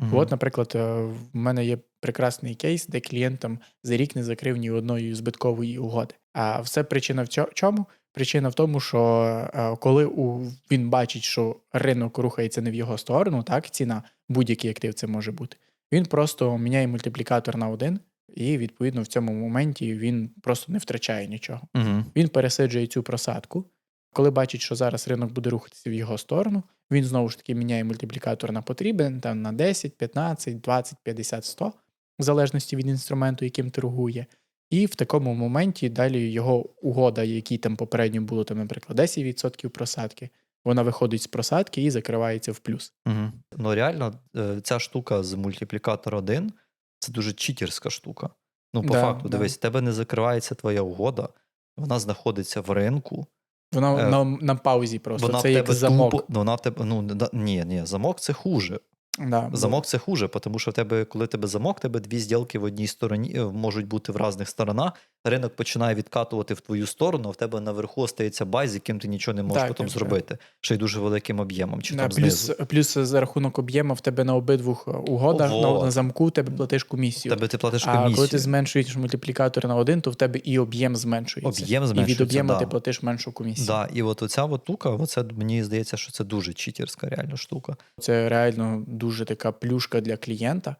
Мгм. От, наприклад, е, в мене є прекрасний кейс, де клієнт там за рік не закрив ні одної збиткової угоди. А все причина в чому? Причина в тому, що е, коли у, він бачить, що ринок рухається не в його сторону, так, ціна, будь-який актив це може бути. Він просто міняє мультиплікатор на один, і відповідно в цьому моменті він просто не втрачає нічого. Мгм. Він пересиджує цю просадку. Коли бачить, що зараз ринок буде рухатися в його сторону, він знову ж таки міняє мультиплікатор на потрібен там на 10, 15, 20, 50, 100, в залежності від інструменту, яким торгує. І в такому моменті далі його угода, якій там попередньо було, там, наприклад, 10% просадки, вона виходить з просадки і закривається в плюс. Мгм. Ну реально, е, ця штука з мультиплікатор 1 це дуже читерська штука. Ну, по Да, факту, да. дивись, в тебе не закривається твоя угода, вона знаходиться в ринку. Вона Е, на, на паузі просто. Вона це в як тебе замок. тупо, вона в тебе, ну, да- ні, ні, замок це хуже. Да, Замок це хуже, тому що в тебе, коли тебе замок, тебе дві зділки в одній стороні е, можуть бути в різних сторонах. Ринок починає відкатувати в твою сторону, а в тебе наверху остається бай, з яким ти нічого не можеш Так, потім зробити. Ще й дуже великим об'ємом. Чи Да, там плюс, знизу. плюс за рахунок об'єму в тебе на обидвох е, угодах, на, на замку тебе платиш комісію. тебе ти платиш А коли ти зменшуєш мультиплікатор на один, то в тебе і об'єм зменшується. Об'єм і від об'єму да. ти платиш меншу комісію. Да, і от оця от штука, оце мені здається, що це дуже читерська реально штука. Це реально дуже така плюшка для клієнта,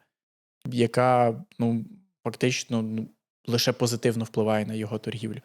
яка ну, фактично ну, лише позитивно впливає на його торгівлю.